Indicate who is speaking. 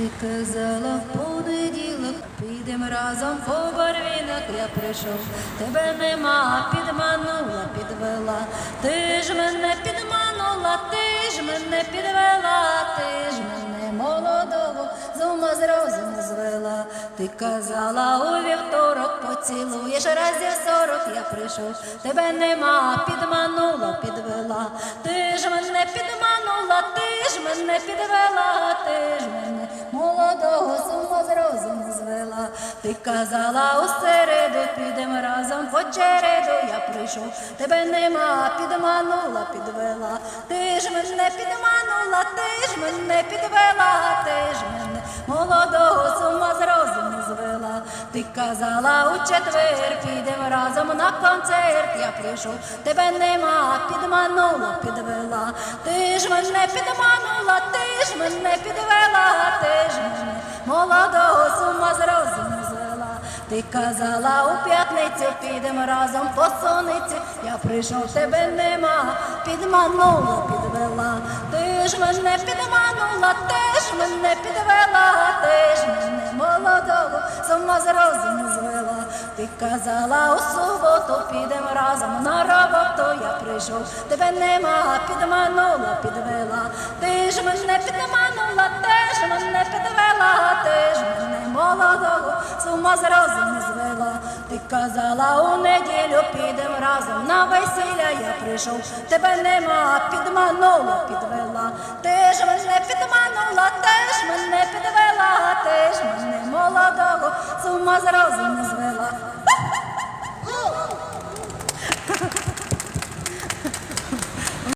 Speaker 1: Ти казала в понеділок, підем разом по барвінок, я прийшов, тебе нема, підманула, підвела, ти ж мене підманула, ти ж мене підвела, ти ж мене молодого з ума з розуму звела. Ти казала у вівторок, поцілуєш разів сорок, я прийшов, тебе нема, підманула, підвела, ти ж мене підманула, ти ж мене підвела, ти ж мене Ти казала у середу, підемо разом по череду, я прийшов, тебе нема, підманула, підвела, ти ж мене підманула, ти ж мене підвела, ти ж мене молодого з ума з розуму звела. Ти казала у четвер, підемо разом на концерт, я прийшов, тебе нема, підманула, підвела, ти ж мене підманула, ти ж мене підвела, ти ж мене молодого з ума з розуму. Ти казала у п'ятницю, підемо разом по сониці, я прийшов, тебе нема, підманула, підвела, ти ж мене підманула, ти ж мене підвела, ти ж мене молодого, з ума з розуму звела. Ти казала у суботу, підемо разом на роботу, я прийшов, тебе нема, підманула, підвела, ти ж мене підманула, ти ж мене підвела, ти ж мене молодого, з ума з не звела. Ти казала у неділю, підем разом на весілля, я прийшов, тебе нема, підманула, підвела, ти ж мене підманула, ти ж мене підвела, ти ж мене молодого, з ума з не звела.